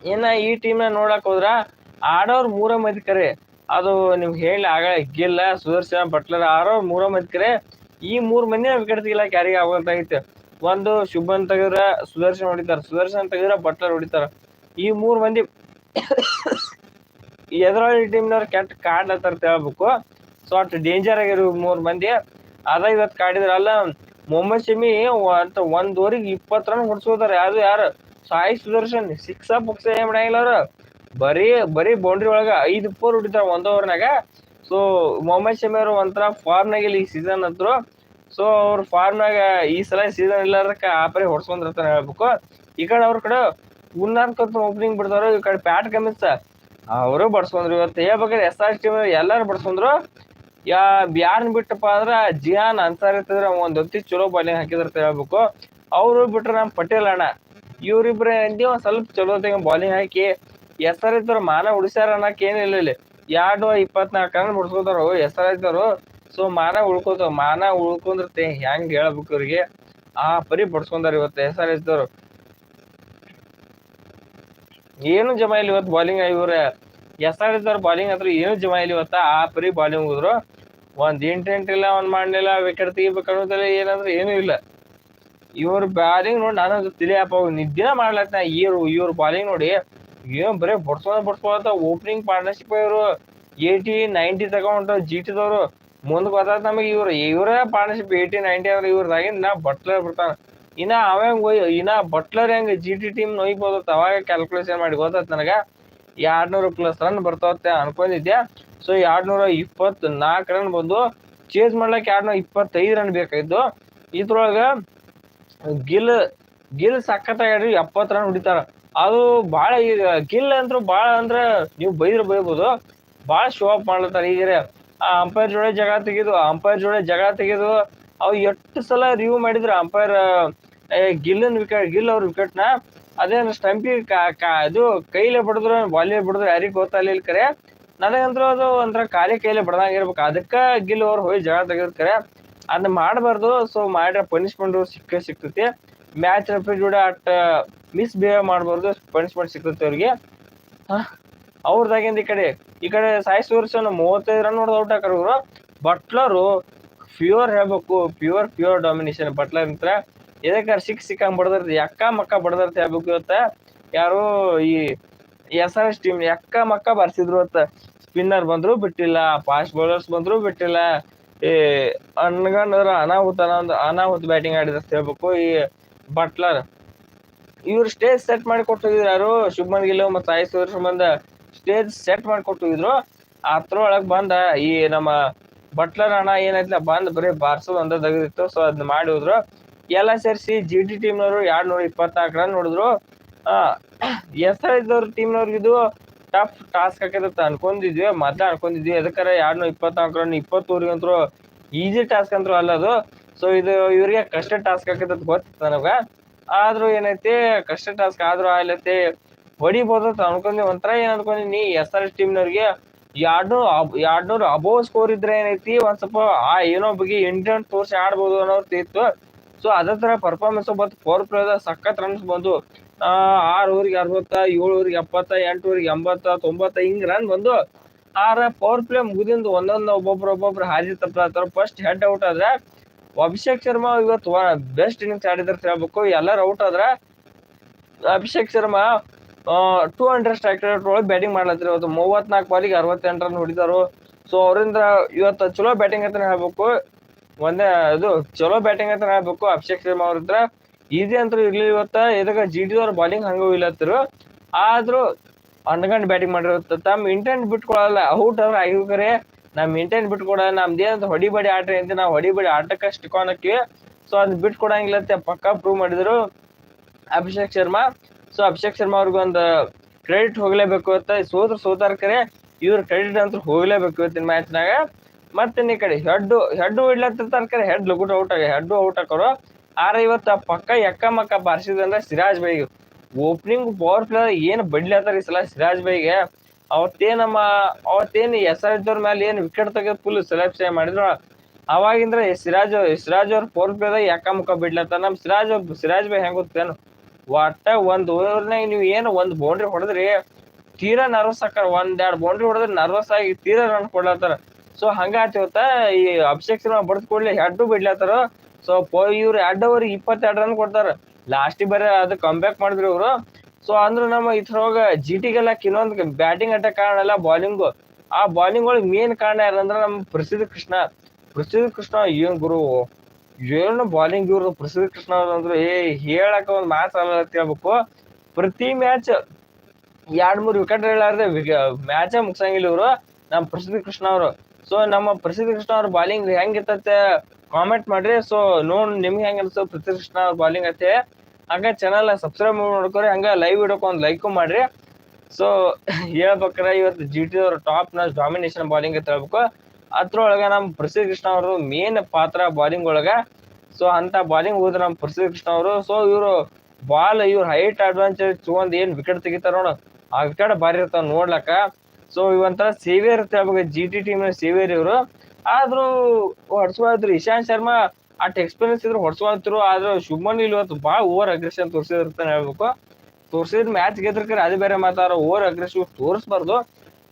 ಇನ್ನು ಈ ಟೀಮ್ನ ನೋಡಕ್ ಹೋದ್ರೆ, ಆಡೋರು ಮೂರ ಮಂದಿ ಕರೆ. ಅದು ನಿಮ್ಗೆ ಹೇಳಿ ಆಗ ಗಿಲ್ಲ, ಸುದರ್ಶನ್, ಬಟ್ಲರ್ ಆರೋ ಮೂರ ಮಂದಿ ಈ ಮೂರು ಮಂದಿ ವಿಕೆಟ್ ಕ್ಯಾರಿ ಯಾರಿಗೆ ಐತೆ. ಒಂದು ಶುಭನ್ ತೆಗೆದ್ರೆ, ಸುದರ್ಶನ್ ಹೊಡಿತಾರೆ. ಸುದರ್ಶನ್ ತೆಗೆದ್ರೆ, ಬಟ್ಲರ್ ಹೊಡಿತಾರ. ಈ ಮೂರು ಮಂದಿ ಎದುರಾಳಿ ಟೀಮ್ನವ್ರು ಕೆಟ್ಟ ಕಾಡ್ಲತ್ತಾರ ಅಂತ ಹೇಳ್ಬೇಕು. ಸೊ ಅಷ್ಟು ಡೇಂಜರ್ ಆಗಿರೋ ಮೂರು ಮಂದಿ. ಅದ ಇವತ್ತು ಕಾಡಿದ್ರ. ಅಲ್ಲ, ಮೊಹಮ್ಮದ್ ಶಮಿ ಅಂತ ಒಂದ್ ಇಪ್ಪತ್ತು ರನ್ ಹೊಡ್ಸ್ಕೋತಾರ. ಯಾರು ಯಾರು? ಸಾಯಿ ಸುದರ್ಶನ್ ಸಿಕ್ಸ್ ಬುಕ್ಸ್ ಏನ್ ಮಾಡಂಗಿಲ್ಲ ಅವ್ರು? ಬರೀ ಬರೀ ಬೌಂಡ್ರಿ ಒಳಗ ಐದು ಫೋರ್ ಹೊಡಿತಾರೆ ಒಂದ್ ಓವರ್ನಾಗ ಸೊ ಮೊಹಮ್ಮದ್ ಶಮಿ ಅವರು ಒಂಥರ ಫಾರ್ಮ್ ನಾಗ ಇಲ್ಲಿ ಈ ಸೀಸನ್ ಅಂತರು ಸೊ ಅವ್ರ ಫಾರ್ಮ್ ನಾಗ ಈ ಸಲ ಸೀಸನ್ ಇಲ್ಲಾರ್ದಕ್ಕ ಆಪರಿ ಹೊಡ್ಸ್ಕೊಂಡಿರ್ತಾರೆ ಹೇಳ್ಬೇಕು. ಈ ಕಡೆ ಅವ್ರ ಕಡೆ ಉನ್ನಾರ್ಕಂತ ಓಪನಿಂಗ್ ಬಿಡ್ತಾರ ಈ ಕಡೆ ಪ್ಯಾಟ್ ಕಮಿಸ್ ಅವರು ಬಡ್ಸ್ಕೊಂಡ್ರು ಇವತ್ತು. ಹೇಳ್ಬೇಕಾದ್ರೆ ಎಸ್ ಆರ್ ಟೀಮ್ ಎಲ್ಲಾರು ಬಡ್ಸ್ಕೊಂಡ್ರು. ಯಾ ಯಾರನ್ನ ಬಿಟ್ಟಪ್ಪ ಅಂದ್ರ ಜಿಯಾನ್ ಅನ್ಸಾರ್ ಇರ್ತದ್ರ ಒಂದ್ ಹೊತ್ತಿ ಚಲೋ ಬಾಲಿಂಗ್ ಹಾಕಿದ್ರ ಹೇಳ್ಬೇಕು. ಅವರು ಬಿಟ್ರೆ ನಮ್ ಪಟೇಲ್ ಅಣ್ಣ. ಇವ್ರಿಬ್ರೆ ಅಂದಿ ಒಂದ್ ಸ್ವಲ್ಪ ಚಲೋ ಬಾಲಿಂಗ್ ಹಾಕಿ ಎಸ್ಆರ್ ಇದ್ದವ್ರು ಮಾನ ಉಳಿಸ್ಯಾರ ಅನ್ನಕ್ ಇಲ್ಲಿ ಎರಡು ಇಪ್ಪತ್ನಾಲ್ಕು ರನ್ ಬಿಡ್ಸ್ಕೋತಾರ ಎಸ್ಆರ್ ಇದ್ದವ್ರು ಸೊ ಮಾನ ಉಳ್ಕೋತಾವ ಮಾನ ಉಳ್ಕೊಂಡ್ರತೆ ಹೆಂಗ್ ಹೇಳ್ಬೇಕು ಇವ್ರಿಗೆ ಆ ಪರಿ ಬಡ್ಸ್ಕೊಂಡಾರ ಇವತ್ತು ಎಸ್ಆರ್ ಇದ್ದವ್ರು ಏನು ಜಮ ಇಲ್ಲ ಇವತ್ತು ಬಾಲಿಂಗ್ ಇವ್ರ? ಎಸ್ ಆರ್ ಇದ್ದವ್ರ ಬಾಲಿಂಗ್ ಹತ್ರ? ಏನು ಜಮ ಇಲ್ಲ ಇವತ್ತ? ಆ ಪರಿ ಬಾಲಿಂಗ್ ಹೋದ್ರು. ಒಂದ್ ಇಂಟೆಂಟ್ ಇಲ್ಲ, ಒಂದ್ ಮಾಡಲಿಲ್ಲ ವಿಕೆಟ್ ತೆಗಿಬೇಕು ಏನಂದ್ರೆ ಏನೂ ಇಲ್ಲ. ಇವ್ರ ಬ್ಯಾಲಿಂಗ್ ನೋಡಿ ನಾನು ತಿಳಿಯಪ್ಪ ನಿದ್ದಿನ ಮಾಡ್ಲತ್ತ ಇವ್ರು, ಇವ್ರ ಬಾಲಿಂಗ್ ನೋಡಿ ಏನ್ ಬರೀ ಬಡ್ಸ್ಕೊಂಡ್ ಬಡ್ಸ್ಕೊಳತ್ತ ಓಪನಿಂಗ್ ಪಾರ್ಟ್ನರ್ಶಿಪ್ ಇವರು. ಏಯ್ಟಿ ನೈಂಟಿ ತಗೊಂಡ್ ಜಿ ಟಿದವರು ಮುಂದ್ ಗೊತ್ತಾಯ್ತು ನಮಗೆ ಇವ್ರು. ಇವರೇ ಪಾರ್ಟ್ನರ್ಶಿಪ್ ಏಯ್ಟಿ ನೈಂಟಿ ಅಂದ್ರೆ ಇವ್ರದಾಗಿಂದ ನಾ ಬಟ್ಲರ್ ಬಿಡ್ತಾನ. ಇನ್ನ ಅವ ಹೆಂಗ್ ಇನ್ನ ಬಟ್ಲರ್ ಹೆಂಗ್ ಜಿ ಟಿ ಟೀಮ್ ನೋಯ್ಬೋದು ಅವಾಗ ಕ್ಯಾಲ್ಕುಲೇಷನ್ ಮಾಡಿ ಗೊತ್ತಾತ್ ನನಗ. ಎರಡ್ನೂರು ಪ್ಲಸ್ ರನ್ ಬರ್ತಾವತ್ತೆ ಅನ್ಕೊಂಡಿದ್ದೆ ಸೊ ಎರಡ್ನೂರ ಇಪ್ಪತ್ ನಾಲ್ಕು ರನ್ ಬಂದು ಚೇಸ್ ಮಾಡ್ಲಕ್ ಎರಡ್ನೂರ ಇಪ್ಪತ್ತೈದು ರನ್ ಬೇಕಾಗಿದ್ದು ಇದ್ರೊಳಗ ಗಿಲ್ ಗಿಲ್ ಸಖತ್ತಾಗಿ ಎಪ್ಪತ್ತು ರನ್ ಹೊಡಿತಾರ. ಅದು ಭಾಳ ಈಗ ಗಿಲ್ ಅಂತೂ ಭಾಳ ಅಂದ್ರೆ ನೀವು ಬೈದ್ರ ಬೈಬೋದು. ಭಾಳ ಶೋ ಅಪ್ ಮಾಡ್ಲತ್ತಾರ ಈಗ ಆ ಅಂಪೈರ್ ಜೋಡೆ ಜಗ ತೆಗೆದು ಅಂಪೈರ್ ಜೋಡೆ ಜಗ ತೆಗೆದು ಅವು ಎಷ್ಟು ಸಲ ರಿವ್ಯೂ ಮಾಡಿದ್ರು ಅಂಪೈರ್ ಗಿಲ್ಲನ್ ವಿಕೆಟ್, ಗಿಲ್ ಅವ್ರ ವಿಕೆಟ್ನ ಅದೇನು ಸ್ಟಂಪಿ ಅದು ಕೈಲೇ ಬಡದ್ರು, ಬಾಲಿಗೆ ಬಡದ್ರು ಯಾರಿಗ್ ಗೊತ್ತಾಗ್ಲಿಲ್ಲ ಕರೆ. ನನಗಂತೂ ಅದು ಒಂಥರ ಖಾಲಿ ಕೈಲೇ ಬಡ್ದಂಗಿರ್ಬೇಕು ಅದಕ್ಕ ಗಿಲ್ ಅವ್ರು ಹೋಗಿ ಜಗಳ ತೆಗೆದಿರ್ತಾರೆ ಅದನ್ನ ಮಾಡಬಾರ್ದು ಸೊ ಮಾಡ್ರ ಪನಿಷ್ಮೆಂಟ್ ಸಿಕ್ಕೇ ಸಿಕ್ತೈತಿ. ಮ್ಯಾಚ್ ರೆಫ್ರಿ ಜೋಡಿ ಅಟ್ ಮಿಸ್ ಬಿಹೇವ್ ಮಾಡಬಾರ್ದು ಪನಿಷ್ಮೆಂಟ್ ಸಿಕ್ತೈತಿ ಅವ್ರಿಗೆ. ಅವ್ರದಾಗಿಂದ ಈ ಕಡೆ ಈ ಕಡೆ ಸಾಯಿ ಸೂರ್ಸನ್ ಮೂವತ್ತೈದು ರನ್ ಹೊಡೆದು ಔಟ್ ಹಾಕರ್ ಬಟ್ಲರು ಪ್ಯೂರ್ ಹೇಳ್ಬೇಕು ಪ್ಯೂರ್ ಪ್ಯೂರ್ ಡಾಮಿನೇಷನ್ ಬಟ್ಲರ್ ಅಂತ ಎದಕ್ಕಾರ ಸಿಕ್ ಸಿಕ್ಕಂಗ್ ಬಡದಿರ್ತಿ ಅಕ್ಕ ಮಕ್ಕ ಬಡದಿರ್ತಿ ಹೇಳ್ಬೇಕು ಇವತ್ತ. ಯಾರು ಈ ಎಸ್ ಆರ್ ಎಸ್ ಟೀಮ್ ಎಕ್ಕ ಮಕ್ಕ ಬರ್ಸಿದ್ರು ಇವತ್ತ. ಸ್ಪಿನ್ನರ್ ಬಂದ್ರು, ಬಿಟ್ಟಿಲ್ಲ. ಫಾಸ್ಟ್ ಬೌಲರ್ಸ್ ಬಂದ್ರು, ಬಿಟ್ಟಿಲ್ಲ. ಈ ಅನ್ಗಂಡ್ರ ಅನಾಹುತ ಅನಾಹುತ ಬ್ಯಾಟಿಂಗ್ ಆಡಿದ ಹೇಳ್ಬೇಕು. ಈ ಬಟ್ಲರ್ ಇವ್ರು ಸ್ಟೇಜ್ ಸೆಟ್ ಮಾಡಿ ಕೊಟ್ಟಿದ್ರು ಯಾರು? ಶುಭ್ಮನ್ ಗಿಲ್ ಮತ್ತು ಸಾಯಿ ಸಂಬಂಧ ಸ್ಟೇಜ್ ಸೆಟ್ ಮಾಡಿ ಕೊಟ್ಟಿದ್ರು. ಅದ್ರೊಳಗೆ ಬಂದ ಈ ನಮ್ಮ ಬಟ್ಲರ್ ಅಣ್ಣ ಏನೈತಿಲ್ಲ ಬಂದ್ ಬರೀ ಬಾರ್ಸೋದು ಅಂದ ತೆಗೆದಿತ್ತು. ಸೊ ಅದನ್ನ ಮಾಡಿ ಹೋದ್ರು. ಎಲ್ಲ ಸೇರಿಸಿ ಜಿ ಟಿ ಟೀಮ್ನವರು ಎರಡು ನೂರ ಇಪ್ಪತ್ನಾಲ್ಕು ರನ್ ಹೊಡೆದ್ರು ಎಸ್ ಆರ್ ಇದ್ದವ್ರ ಟೀಮ್ನವ್ರಿಗಿದು ಟಫ್ ಟಾಸ್ಕ್ ಹಾಕಿದತ್ತ ಅನ್ಕೊಂಡಿದ್ವಿ ಮೊದ್ಲ ಅನ್ಕೊಂಡಿದ್ವಿ. ಅದಕ್ಕಾರ ಎರಡ್ ನೂರ ಇಪ್ಪತ್ನಾಲ್ಕು ರನ್ ಇಪ್ಪತ್ತೂರಿಗಂತೂ ಈಸಿ ಟಾಸ್ಕ್ ಅಂತೂ ಅಲ್ಲ ಅದು. ಸೊ ಇದು ಇವ್ರಿಗೆ ಕಷ್ಟ ಟಾಸ್ಕ್ ಹಾಕಿದ ಗೊತ್ತಿತ್ತು ನಮಗೆ ಆದ್ರೂ ಏನೈತಿ, ಕಷ್ಟ ಟಾಸ್ಕ್ ಆದ್ರೂ ಆಗ್ಲೈತಿ, ಹೊಡಿಬೋದು ಅಂತ ಅನ್ಕೊಂಡಿ ಒಂಥರ ಏನ್ ಅನ್ಕೊಂಡಿನಿ, ಎಸ್ ಆರ್ ಎಸ್ ಟೀಮ್ನವ್ರಿಗೆ ಎರಡ್ನೂರ್ ಎರಡ್ನೂರ್ ಅಬೋವ್ ಸ್ಕೋರ್ ಇದ್ರೆ ಏನೈತಿ, ಒಂದ್ ಸ್ವಲ್ಪ ಆ ಏನೋ ಬಗ್ಗೆ ಇಂಟೆಂಟ್ ತೋರಿಸಿ ಆಡ್ಬೋದು ಅನ್ನೋದು ಇತ್ತು ಸೊ ಅದೇ ಥರ ಪರ್ಫಾರ್ಮೆನ್ಸ್ ಬಂತು. ಫೋರ್ ಪ್ಲೇದ ಸಖತ್ ರನ್ಸ್ ಬಂದು ಆರು ಓವರ್ಗೆ ಅರವತ್ತ ಏಳು ಊರಿಗೆ ಎಪ್ಪತ್ತ ಎಂಟು ಊರಿಗೆ ಎಂಬತ್ತ, ತೊಂಬತ್ತ ಹಿಂಗ್ ರನ್ ಬಂದು, ಆರ ಪವರ್ ಪ್ಲೇ ಮುಗಿದಿಂದ ಒಂದೊಂದು ಒಬ್ಬೊಬ್ರು ಒಬ್ಬೊಬ್ರು ಹಾಜಿ ತಪ್ಪ ಫಸ್ಟ್ ಹೆಡ್ ಔಟ್ ಆದ್ರೆ, ಅಭಿಷೇಕ್ ಶರ್ಮಾ ಇವತ್ತು ಬೆಸ್ಟ್ ಇನ್ನಿಂಗ್ಸ್ ಆಡಿದ್ರೆ ಹೇಳ್ಬೇಕು. ಎಲ್ಲರೂ ಔಟ್ ಆದ್ರೆ, Abhishek Sharma two hundred strike rate ಒಳಗೆ ಬ್ಯಾಟಿಂಗ್ ಮಾಡ್ಲತ್ರಿ ಇವತ್ತು ಮೂವತ್ನಾಲ್ಕು ಬಾಲಿಗೆ ಅರವತ್ತೆಂಟು ರನ್ ಹೊಡಿತಾರು. ಸೊ ಅವರಿಂದ ಇವತ್ತು ಚಲೋ ಬ್ಯಾಟಿಂಗ್ ಅಂತ ಹೇಳ್ಬೇಕು. ಒಂದೇ, ಅದು ಚಲೋ ಬ್ಯಾಟಿಂಗ್ ಅಂತ ಹೇಳ್ಬೇಕು. ಅಭಿಷೇಕ್ ಶರ್ಮಾ ಅವ್ರ ಹತ್ರ ಈಸಿ ಅಂತ ಇರ್ಲಿಲ್ಲ ಇವತ್ತ. ಇದಕ್ಕ ಜಿ ಟಿ ಅವ್ರ ಬಾಲಿಂಗ್ ಹಂಗೂ ಇಲ್ಲತ್ತರು ಆದ್ರೂ ಅಂಡ್ಗಂಡ್ ಬ್ಯಾಟಿಂಗ್ ಮಾಡಿರೋ ತಮ್ಮ ಇಂಟೆಂಟ್ ಬಿಟ್ಕೊಳಲ್ಲ. ಔಟ್ ಅವ್ರ ಆಗಿರ್ಕರೆ ನಮ್ ಇಂಟೆಂಟ್ ಬಿಟ್ಕೊಡ ನಮ್ದೇನಂತ ಹೊಡಿಬಡಿ ಆಟ ಅಂತ. ನಾವು ಹೊಡಿಬಡಿ ಆಟಕ್ಕೆ ಸ್ಟಿಕ್ ಸೊ ಅದ್ ಬಿಟ್ಕೊಡಂಗಿಲ್ಲ ಪಕ್ಕ ಪ್ರೂವ್ ಮಾಡಿದ್ರು ಅಭಿಷೇಕ್ ಶರ್ಮಾ. ಸೊ ಅಭಿಷೇಕ್ ಶರ್ಮಾ ಅವ್ರಿಗೆ ಒಂದು ಕ್ರೆಡಿಟ್ ಹೋಗ್ಲೇಬೇಕು ಅಂತ. ಸೋತ್ರ ಸೋತಾರ ಕರೆ. ಇವ್ರ ಕ್ರೆಡಿಟ್ ಅಂತ ಹೋಗ್ಲೇಬೇಕು ಇವತ್ತಿನ ಮ್ಯಾಚ್ನಾಗ ಮತ್ತೆ ಈ ಕಡೆ? ಹೆಡ್ಡು ಹೆಡ್ಡು ಇಡ್ಲತ್ತಿರ್ತಾರ ಕರೆ ಹೆಡ್ ಲಗುಟ್ ಔಟ್ ಆಗ ಹೆಡ್ಡು ಔಟ್ ಹಾಕೋರು ಆರ ಇವತ್ತ ಪಕ್ಕ ಎಕ್ಕ ಮಕ್ಕ ಬಾರಿಸಿದಂದ್ರೆ ಸಿರಾಜ್ ಬೈಗ್ ಓಪನಿಂಗ್ ಪವರ್ ಪ್ಲೇ ಏನು ಬಡ್ಲತ್ತಾರ ಈ ಸಲ ಸಿರಾಜ್ ಬೈಗೆ ಅವತ್ತೇನಮ್ಮ ಅವತ್ತೇನ್ ಎಸ್ ಆರ್ ಎಚ್ ಮೇಲೆ ಏನು ವಿಕೆಟ್ ತೆಗೆದು ಫುಲ್ ಸೆಲೆಕ್ಷನ್ ಮಾಡಿದ್ರು. ಅವಾಗಿಂದ್ರೆ ಸಿರಾಜ್ ಸಿರಾಜ್ ಅವ್ರ ಪವರ್ ಪ್ಲೇದಾಗ ಯಾಕ ಮುಖ ಬಿಡ್ಲತ್ತ ನಮ್ಮ ಸಿರಾಜ್ ಸಿರಾಜ್ ಬೈ ಹೆಂಗ್ ಗೊತ್ತೇನು? ಒಟ್ಟ ಒಂದು ಓವರ್ನಾಗ ನೀವು ಏನು ಒಂದು ಬೌಂಡ್ರಿ ಹೊಡೆದ್ರಿ, ತೀರಾ ನರ್ವಸ್ ಆಕಾರ. ಒಂದ್ ಎರಡ್ ಬೌಂಡ್ರಿ ಹೊಡೆದ್ರೆ ನರ್ವಸ್ ಆಗಿ ತೀರಾ ರನ್ ಕೊಡ್ಲತ್ತಾರ. ಸೊ ಹಂಗ ಇವತ್ತ. ಈ ಅಭಿಷೇಕ್ ಶರ್ಮಾ ಬಡ್ದ್ ಕೊಡ್ಲಿ ಬಿಡ್ಲತ್ತಾರ ಸೊ ಇವ್ರು ಎರಡ್ ಓವರ್ ಇಪ್ಪತ್ತೆರಡು ರನ್ ಕೊಡ್ತಾರ. ಲಾಸ್ಟಿಗೆ ಬರೀ ಅದ್ ಕಂಬ್ಯಾಕ್ ಮಾಡಿದ್ರು ಇವರು. ಸೊ ಅಂದ್ರೆ ನಮ್ಮ ಇದ್ರೊಳಗ ಜಿ ಟಿಗೆಲ್ಲ ಇನ್ನೊಂದು ಬ್ಯಾಟಿಂಗ್ ಅಟ್ಯಾಕ್ ಕಾರಣ ಅಲ್ಲ ಬಾಲಿಂಗ್ ಆ ಬಾಲಿಂಗ್ ಒಳಗೆ ಮೇನ್ ಕಾರಣ ಯಾರಂದ್ರೆ ನಮ್ಮ ಪ್ರಸಿದ್ಧ ಕೃಷ್ಣ. ಪ್ರಸಿದ್ಧ ಕೃಷ್ಣ, ಏನ್ ಗುರು? ಏನು ಬಾಲಿಂಗ್ ಇವರು ಪ್ರಸಿದ್ಧ ಕೃಷ್ಣ ಅಂದ್ರೆ, ಏ ಹೇಳಕ ಒಂದು ಮ್ಯಾಚ್ ಅಲ್ಲ ಹೇಳ್ಬೇಕು. ಪ್ರತಿ ಮ್ಯಾಚ್ ಎರಡ್ ಮೂರ್ ವಿಕೆಟ್ ಹೇಳಾರ್ದೆ ಮ್ಯಾಚ್ ಮುಗ್ಸಂಗಿಲ್ಲ ಇವರು. ನಮ್ಮ ಪ್ರಸಿದ್ಧ ಕೃಷ್ಣ ಅವರು. ಸೊ ನಮ್ಮ ಪ್ರಸಿದ್ಧ ಕೃಷ್ಣ ಅವ್ರ ಬಾಲಿಂಗ್ ಹೆಂಗಿರ್ತತೆ ಕಾಮೆಂಟ್ ಮಾಡ್ರಿ. ಸೊ ನೋಡ್ ನಿಮ್ಗೆ ಹೆಂಗ ಅನ್ಸೋ ಪ್ರಸಿದ್ಧ ಕೃಷ್ಣ ಅವ್ರ ಬಾಲಿಂಗ್ ಐತೆ. ಹಂಗ ಚಾನಲ್ ಸಬ್ಸ್ಕ್ರೈಬ್ ಮಾಡ್ಕೊರಿ. ಹಂಗ ಲೈವ್ ಇಡೋಕೆ ಒಂದು ಲೈಕ್ ಮಾಡ್ರಿ. ಸೊ ಹೇಳ್ಬೇಕ್ರ ಇವತ್ತು ಜಿ ಟಿ ಅವ್ರ ಟಾಪ್ನ ಡಾಮಿನೇಷನ್ ಬಾಲಿಂಗ್ ಅಂತ ಹೇಳ್ಬೇಕು. ಅದ್ರೊಳಗ ನಮ್ಮ ಪ್ರಸಿದ್ಧ ಕೃಷ್ಣ ಅವರು ಮೇನ್ ಪಾತ್ರ ಬಾಲಿಂಗ್ ಒಳಗ. ಸೊ ಅಂತ ಬಾಲಿಂಗ್ ಹೋದ್ರೆ ನಮ್ಮ ಪ್ರಸಿದ್ಧ ಕೃಷ್ಣ ಅವರು. ಸೊ ಇವರು ಬಾಲ್ ಇವ್ರ ಹೈಟ್ ಅಡ್ವಾಂಚರ್ ತಗೊಂಡ್ ಏನ್ ವಿಕೆಟ್ ತೆಗಿತಾರ ನೋಡ. ಆ ವಿಕೆಟ್ ಭಾರಿ ಇರ್ತಾವ ನೋಡ್ಲಕ್ಕ. ಸೊ ಇವಂತರ ಸೇವಿಯರ್ ಅಂತ ಹೇಳ್ಬೇಕು ಜಿ ಟಿ ಟೀಮ್ ಸೇವಿಯರ್ ಇವರು ಆದ್ರೂ ಹೊಡ್ಸ್ಬಾರ್ದ್ರು ಇಶಾಂತ್ ಶರ್ಮಾ ಅಟ್ ಎಕ್ಸ್ಪೀರಿಯನ್ಸ್ ಇದ್ರು ಹೊಡ್ಸ್ಬಾರ್ದ್ರು ಆದ್ರೆ ಶುಭ್ಮನ್ ಇವತ್ತು ಭಾಳ ಓವರ್ ಅಗ್ರೆಷನ್ ತೋರಿಸಿದಿರ್ತಾನೆ ಹೇಳ್ಬೇಕು. ತೋರ್ಸಿದ್ ಮ್ಯಾಚ್ ಗೆದ್ರಕ್ರೆ ಅದು ಬೇರೆ ಮಾತಾರ ಓವರ್ ಅಗ್ರೆಸಿವ್ ತೋರಿಸ್ಬಾರ್ದು.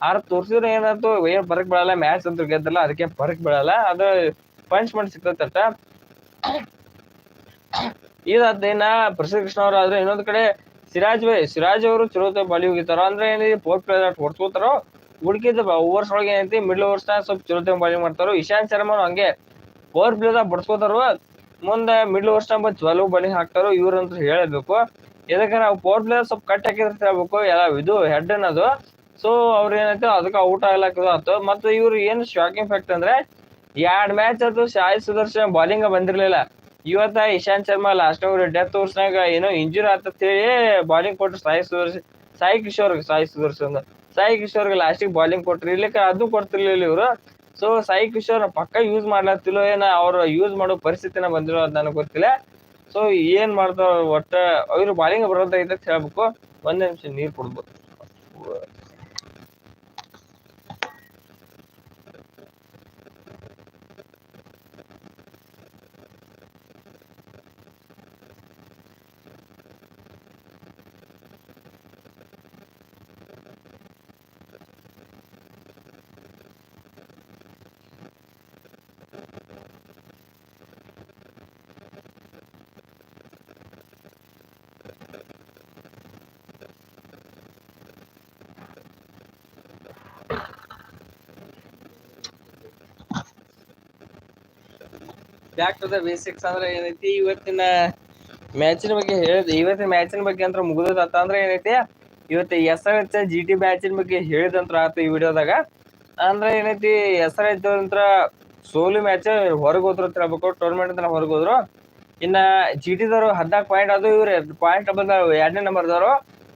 ಆದ್ರೆ ತೋರ್ಸಿದ್ರೆ ಏನಾಯ್ತು ಏನ್ ಬರಕ್ ಬೀಳಲ್ಲ ಮ್ಯಾಚ್ ಅಂತ ಗೆದ್ದಲ್ಲ, ಅದಕ್ಕೆ ಬರಕ್ ಬೀಳಲ್ಲ ಅದು ಪನಿಷ್ಮೆಂಟ್ ಸಿಗ್ತೈತಂತ ಇದೇನ ಪ್ರಸಿದ್ಧ ಕೃಷ್ಣ ಅವ್ರು ಆದ್ರೆ ಇನ್ನೊಂದ್ ಕಡೆ ಸಿರಾಜ್ ಸಿರಾಜ್ ಅವರು ಚಲೋ ಬಾಲಿ ಹೋಗಿತಾರ ಅಂದ್ರೆ ಏನಿದೆ ಫೋರ್ ಪ್ಲೇಯರ್ ಹೊಡ್ಸ್ಕೋತಾರೋ ಉಳ್ಕಿದ ಓವರ್ಸ್ ಒಳಗೆ ಏನೈತಿ ಮಿಡ್ಲ್ ಓವರ್ಸ್ ಸ್ವಲ್ಪ ಚಲೋ ಬಾಲಿಂಗ್ ಮಾಡ್ತಾರೋ. ಇಶಾಂತ್ ಶರ್ಮಾ ಹಂಗೆ ಫೋರ್ ಪ್ಲೇಯರ್ ಬಡ್ಸ್ಕೋತಾರ, ಮುಂದೆ ಮಿಡ್ಲ್ ಓವರ್ಸ್ ಬಂದು ಚಲೋ ಬಾಲಿಂಗ್ ಹಾಕ್ತಾರೋ ಅಂತ ಹೇಳಬೇಕು. ಇದಕ್ಕೆ ನಾವು ಪವರ್ ಪ್ಲೇಯರ್ ಸ್ವಲ್ಪ ಕಟ್ ಹಾಕಿದ್ರೆ ಹೇಳ್ಬೇಕು. ಎಲ್ಲ ಇದು ಹೆಡ್ ಅನ್ನೋದು. ಸೊ ಅವ್ರು ಏನೈತೆ ಅದಕ್ಕೆ ಔಟ್ ಆಗ್ಲಾಕದು ಆತು. ಮತ್ತು ಇವ್ರು ಏನು ಶಾಕಿಂಗ್ ಫ್ಯಾಕ್ಟ್ ಅಂದ್ರೆ, ಎರಡು ಮ್ಯಾಚ್ ಅದು ಶಾಯಿ ಸುದರ್ಶನ್ ಬೌಲಿಂಗ್ ಬಂದಿರಲಿಲ್ಲ. ಇವತ್ತ Ishant Sharma last over death ಓವರ್ಸ್ನಾಗ ಏನೋ ಇಂಜುರಿ ಆತ ಹೇಳಿ ಬಾಲಿಂಗ್ ಕೊಟ್ರು ಸಾಯಿ ಸುದರ್ಶನ್ ಸಾಯಿ ಕಿಶೋರ್ ಸಾಯಿ ಸುದರ್ಶನ್ ಸಾಯಿ ಕಿಶೋರ್ಗೆ ಲಾಸ್ಟಿಗೆ ಬಾಲಿಂಗ್ ಕೊಟ್ರು. ಇಲ್ಲಕ್ಕೆ ಅದು ಕೊಡ್ತಿರ್ಲಿಲ್ಲ ಇವರು. ಸೊ ಸಾಯಿ ಕಿಶೋರ್ ಪಕ್ಕ ಯೂಸ್ ಮಾಡ್ಲತ್ತಿಲ್ಲೋ ಏನ ಅವ್ರ ಯೂಸ್ ಮಾಡೋ ಪರಿಸ್ಥಿತಿನ ಬಂದಿರೋ ಅದ್ ನನಗೆ ಗೊತ್ತಿಲ್ಲ. ಸೊ ಏನ್ ಮಾಡ್ತಾವ ಒಟ್ಟ ಅವ್ರು ಬಾಲಿಂಗ್ ಅಂತ ಹೇಳ್ಬೇಕು. ಒಂದ್ ನಿಮಿಷ ನೀರ್ ಕೊಡ್ಬೇಕು ಬ್ಯಾಕ್ ಟು ದ ಬೇಸಿಕ್ಸ್ ಅಂದ್ರೆ ಏನೈತಿ? ಇವತ್ತಿನ ಮ್ಯಾಚಿನ ಬಗ್ಗೆ ಹೇಳಿದೆ ಇವತ್ತಿನ ಮ್ಯಾಚಿನ ಬಗ್ಗೆ ಅಂತ ಮುಗಿದತ್ತ ಅಂದ್ರೆ ಏನೈತಿ? ಇವತ್ತು S R H G T ಮ್ಯಾಚಿನ ಬಗ್ಗೆ ಹೇಳಿದಂತ್ರ ಆತು ಈ ವಿಡಿಯೋದಾಗ. ಅಂದ್ರೆ ಏನೈತಿ? ಎಸ್ ಆರ್ ಎಚ್ ಅಂತ್ರ ಸೋಲು ಮ್ಯಾಚ್ ಹೊರಗೆ ಹೋದ್ರು ಅಂತ ಹೇಳ್ಬೇಕು. ಟೂರ್ನಮೆಂಟ್ ಅಂತ ಹೊರಗೆ ಹೋದ್ರು. ಇನ್ನ ಜಿ ಟಿದವರು ಹದಿನಾಲ್ಕು ಪಾಯಿಂಟ್ ಅದು ಇವ್ರು. ಪಾಯಿಂಟ್ ಡಬಲ್ ಎರಡನೇ ನಂಬರ್ದವರು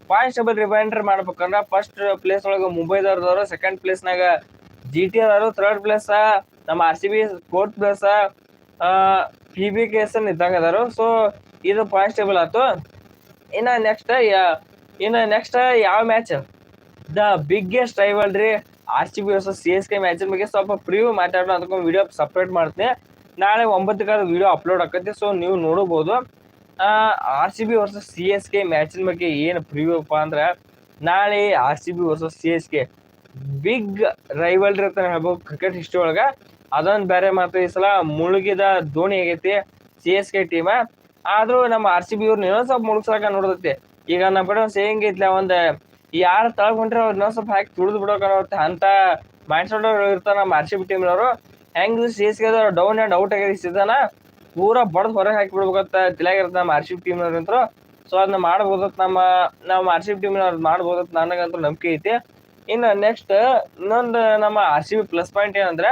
ಪಾಯಿಂಟ್ ಡಬಲ್ ರಿಮೈಂಡರ್ ಮಾಡ್ಬೇಕಂದ್ರೆ ಫಸ್ಟ್ ಪ್ಲೇಸ್ ಒಳಗೆ ಮುಂಬೈದವ್ರದವರು ಸೆಕೆಂಡ್ ಪ್ಲೇಸ್ನಾಗ ಜಿ ಟಿ ಅದಾರು ಥರ್ಡ್ ಪ್ಲೇಸ್ ನಮ್ಮ R C B fourth place P B ಕೇಸನ್ ಇದ್ದಂಗೆ ಅದಾರು ಸೊ ಇದು ಪಾಯಿಂಟ್ ಟೇಬಲ್ ಆಯ್ತು. ಇನ್ನ ನೆಕ್ಸ್ಟ್ ಇನ್ನ ನೆಕ್ಸ್ಟ್ ಯಾವ match the biggest rivalry R C B versus C S K ಮ್ಯಾಚಿನ ಬಗ್ಗೆ ಸ್ವಲ್ಪ ಪ್ರಿವ್ಯೂ ಮಾತಾಡೋಣ ಅದಕ್ಕೊಂದು ವಿಡಿಯೋ ಸಪ್ರೇಟ್ ಮಾಡ್ತೀನಿ. ನಾಳೆ ಒಂಬತ್ತಕ್ಕೆ ವಿಡಿಯೋ ಅಪ್ಲೋಡ್ ಆಕೈತಿ ಸೊ ನೀವು ನೋಡಬಹುದು R C B versus C S K ಮ್ಯಾಚಿನ ಬಗ್ಗೆ ಏನು ಪ್ರಿವ್ಯೂ ಅಪ್ಪ ಅಂದ್ರೆ, ನಾಳೆ R C B versus C S K big rivalry ಅಂತ ಹೇಳ್ಬೋದು ಕ್ರಿಕೆಟ್ ಹಿಸ್ಟ್ರಿ ಒಳಗ. ಅದೊಂದು ಬೇರೆ ಮಾತು ಈ ಸಲ ಮುಳುಗಿದ ಧೋನಿ ಆಗೈತಿ ಸಿ ಎಸ್ ಕೆ ಟೀಮ್ ಆದ್ರೂ ನಮ್ಮ ಆರ್ ಸಿ ಬಿ ಇವ್ರನ್ನ ಇನ್ನೊಂದ್ ಸ್ವಲ್ಪ ಮುಳುಗ್ಸಕ ನೋಡ್ತೈತಿ. ಈಗ ನಮ್ಮ ಕಡೆ ಒಂದು ಸೇವಿಂಗ್ ಐತ್ಲ, ಒಂದ್ ಯಾರು ತಳ್ಕೊಂಡ್ರೆ ಅವ್ರು ಇನ್ನೊಂದ್ ಸ್ವಲ್ಪ ಹಾಕಿ ತುಳಿದು ಬಿಡೋಕ ಅಂತ ಮೈಂಡ್ ಸೆಟ್ ಇರ್ತಾರ ನಮ್ಮ ಆರ್ ಸಿ ಬಿ ಟೀಮ್ನವರು ಹೆಂಗ್ C S K down and out ಆಗಿ ಸಿದಾನ ಪೂರ ಬಡದ್ ಹೊರಗೆ ಹಾಕಿ ಬಿಡ್ಬೇಕಂತ ತಿಳಿಯಾಗಿರುತ್ತೆ ನಮ್ಮ ಆರ್ ಸಿ ಬಿ ಟೀಮ್ನವ್ರಂತರು ಸೊ ಅದನ್ನ ಮಾಡ್ಬೋದತ್ ನಮ್ಮ ನಮ್ಮ ಆರ್ ಸಿ ಬಿ ಟೀಮ್ನವ್ರು ಮಾಡ್ಬೋದತ್ ನನಗಂತೂ ನಂಬಿಕೆ ಐತಿ. ಇನ್ನು ನೆಕ್ಸ್ಟ್ ಇನ್ನೊಂದು ನಮ್ಮ R C B plus point ಏನಂದ್ರೆ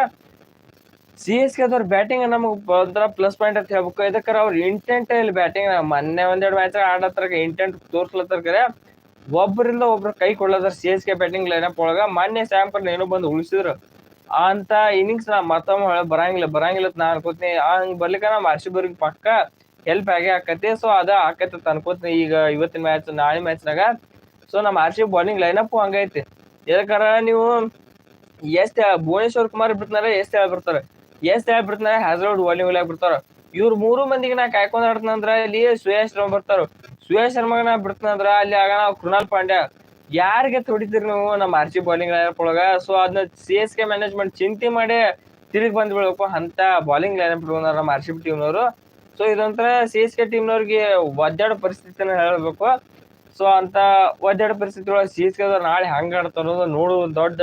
ಸಿ ಎಸ್ ಬ್ಯಾಟಿಂಗ್ ನಮಗೆ ಒಂಥರ ಪ್ಲಸ್ ಪಾಯಿಂಟ್ ಅಂತ ಹೇಳ್ಬೇಕು. ಇದಕ್ಕೆ ಅವ್ರ ಇಂಟೆಂಟ್ ಇಲ್ಲಿ ಬ್ಯಾಟಿಂಗ್ ಮೊನ್ನೆ ಒಂದೆರಡು ಮ್ಯಾಚ್ ಆಡತ್ತಾರ ಇಂಟೆಂಟ್ ತೋರ್ಸ್ಲತ್ತಾರ ಒಬ್ಬರಿಂದ ಒಬ್ರು ಕೈ ಕೊಡ್ಲತ್ತಾರ C S K batting lineup ಒಳಗ ಮೊನ್ನೆ ಸ್ಯಾಮ್ ಕರ್ನ್ ಏನೋ ಬಂದು ಉಳಿಸಿದ್ರು. ಅಂತ ಇನ್ನಿಂಗ್ಸ್ ನಾ ಮತ್ತೊಮ್ಮೆ ಹೇಳ ಬರಂಗಿಲ್ಲ. ಬರಂಗಿಲ್ಲ ಅಂತ ನಾ ಅನ್ಕೋತೀನಿ. ಹಂಗೆ ಬರ್ಲಿಕ್ಕೆ ನಮ್ಮ ಆರ್ ಸಿ ಬಿರ್ಗ್ ಪಕ್ಕ ಹೆಲ್ಪ್ ಆಗೇ ಆಕತಿ. ಸೊ ಅದ ಆಕೈತಿ ಅನ್ಕೋತೀನಿ ಈಗ ಇವತ್ತಿನ ಮ್ಯಾಚ್ ನಾಳೆ ಮ್ಯಾಚ್ನಾಗ ಸೊ ನಮ್ಮ ಸಿ ಬಾಲಿಂಗ್ ಲೈನಪ್ ಹಂಗೈತಿ. ಯಾಕಂದ್ರ ನೀವು ಎಷ್ಟು ಭುವನೇಶ್ವರ್ ಕುಮಾರ್ ಬಿಡ್ತಾರ ಎಷ್ಟು ಹೇಳ್ಬಿಡ್ತಾರೆ. ಎಷ್ಟ್ ಹೇಳ್ಬಿಡ್ತಾರ ಹ್ಯಾಸ್ರೋಡ್ ಬಾಲಿಂಗ್ ಒಳಗೆ ಬಿಡ್ತಾರ ಇವ್ರ ಮೂರು ಮಂದಿಗೆ ನಾ ಕಾಯ್ಕೊಂಡ್ ಆಡ್ತಂದ್ರ ಇಲ್ಲಿ ಸುಯೇಶ್ ಶರ್ಮಾ ಬರ್ತಾರ ಸುಯೇಶ್ ಶರ್ಮಾಗ ನಾ ಬಿಡ್ತಂದ್ರ ಅಲ್ಲಿ ಆಗ ನಾವು ಕೃಣಾಲ್ ಪಾಂಡ್ಯ. ಯಾರಿಗೆ ತೊಡಿತೀರಿ ನೀವು? ನಮ್ಮ ಆರ್ ಸಿ ಬಾಲಿಂಗ್ ಲೈನಪ್ ಒಳಗ? ಸೊ ಅದನ್ನ ಸಿ ಎಸ್ ಕೆ ಮ್ಯಾನೇಜ್ಮೆಂಟ್ ಚಿಂತೆ ಮಾಡಿ ತಿರುಗಿ ಬಂದ್ ಬಿಡಬೇಕು ಅಂತ ಬಾಲಿಂಗ್ ಲೈನಪ್ ಇಟ್ಕೊಂಡಾರ ನಮ್ಮ ಆರ್ ಸಿ ಬಿ ಟೀಮ್ನವರು ಸೊ ಇದೊಂಥರ ಸಿ ಎಸ್ ಕೆ ಟೀಮ್ನವ್ರಿಗೆ ಒದ್ದಾಡೋ ಪರಿಸ್ಥಿತಿನ ಹೇಳ್ಬೇಕು. ಸೊ ಅಂತ ಒದ್ದಾಡೋ ಪರಿಸ್ಥಿತಿ ಒಳಗೆ ಸಿ ಎಸ್ ಕೆ ನಾಳೆ ಹೆಂಗ್ ಆಡ್ತಾರ ನೋಡುವ ದೊಡ್ಡ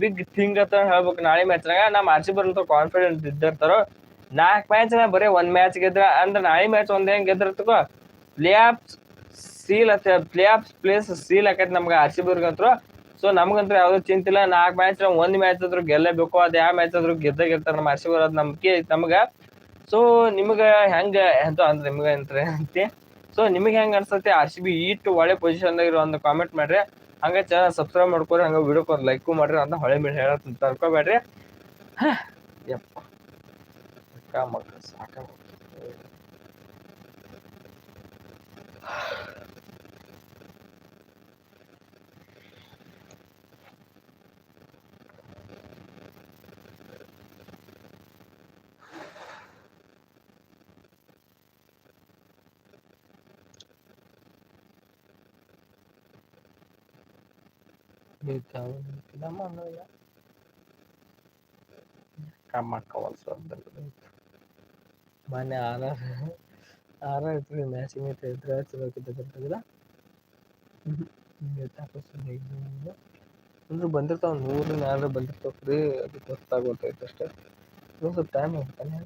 ಬಿಗ್ ಥಿಂಗ್ ಅಂತ ಹೇಳ್ಬೇಕು. ನಾಳೆ ಮ್ಯಾಚ್ನಾಗ ನಮ್ಮ ಆರ್ ಸಿ ಅಂತ ಕಾನ್ಫಿಡೆಂಟ್ ಇದ್ದಿರ್ತಾರ, ನಾಲ್ಕು ಮ್ಯಾಚ್ ಬರೀ ಒಂದು ಮ್ಯಾಚ್ ಗೆದ್ರ, ಅಂದ್ರೆ ನಾಳೆ ಮ್ಯಾಚ್ ಒಂದ್ ಹೆಂಗೆ ಗೆದ್ರತಕೋ ಪ್ಲೇ ಆಫ್ ಸೀಲ್ ಅತ್ತ ಪ್ಲೇ ಆಫ್ ಪ್ಲೇಸ್ ಸೀಲ್ ಆಕೈತೆ ನಮ್ಗೆ ಆರ್ ಸಿ ಬಿರ್ಗಂತ್ರು ಸೊ ನಮ್ಗಂತ್ರ ಯಾವ್ದು ಚಿಂತಿಲ್ಲ ನಾಲ್ಕು ಮ್ಯಾಚ್ ಒಂದು ಮ್ಯಾಚ್ ಆದ್ರೂ ಗೆಲ್ಲಬೇಕು. ಅದು ಯಾವ ಮ್ಯಾಚ್ ಆದ್ರೂ ಗೆದ್ದ ಗೆಲ್ತಾರೆ ನಮ್ಮ ಆರ್ ಸಿ ಬರೋದು ನಮ್ಗೆ ನಮ್ಗ. ಸೊ ನಿಮ್ಗ ಹೆಂಗೆ ಎಂತ ಅಂದ್ರೆ ನಿಮ್ಗೆ ಅಂತ ಅಂತೆ? ಸೊ ನಿಮಗೆ ಹೆಂಗೆ ಅನ್ಸತ್ತೆ? ಆರ್ ಸಿ ಬಿ ಈಟ್ ಒಳ್ಳೆ ಪೊಸಿಷನ್ ಇರೋ ಒಂದು ಕಾಮೆಂಟ್ ಮಾಡ್ರಿ. ಹಂಗ ಚಾನಲ್ ಸಬ್ಸ್ಕ್ರೈಬ್ ಮಾಡ್ಕೊರಿ, ಹಂಗ ವಿಡಿಯೋಕ್ ಒಂದು ಲೈಕು ಮಾಡ್ರಿ ಅಂತ ಹೊಳೆ ಮೇಲೆ ಹೇಳತ್ ತರ್ಕೋಬೇಡ್ರಿ ಯಪ್ಪ. ಸಾಕ ಮಕ್ಕಳು ನಮ್ಮ ಕಮ್ಮಕ್ಕವಲ್ಸ ಮೊನ್ನೆ ಆರ ಆರ ಇತ್ತು ಮ್ಯಾಚಿಂಗ್ ಐತೆ ಇದ್ರೆ ಚಲೋಕಿದ್ದಿಲ್ಲ ಅಂದ್ರೆ ಬಂದಿರ್ತಾವ ನೂರು ಯಾರು ಬಂದಿರ್ತಾವ ರೀ ಅದು ಗೊತ್ತಾಗೋತೈತೆ ಅಷ್ಟೇ ಇನ್ನೊಂದು ಸ್ವಲ್ಪ ಟೈಮ್ ಹೋಗ್ತಾನೆ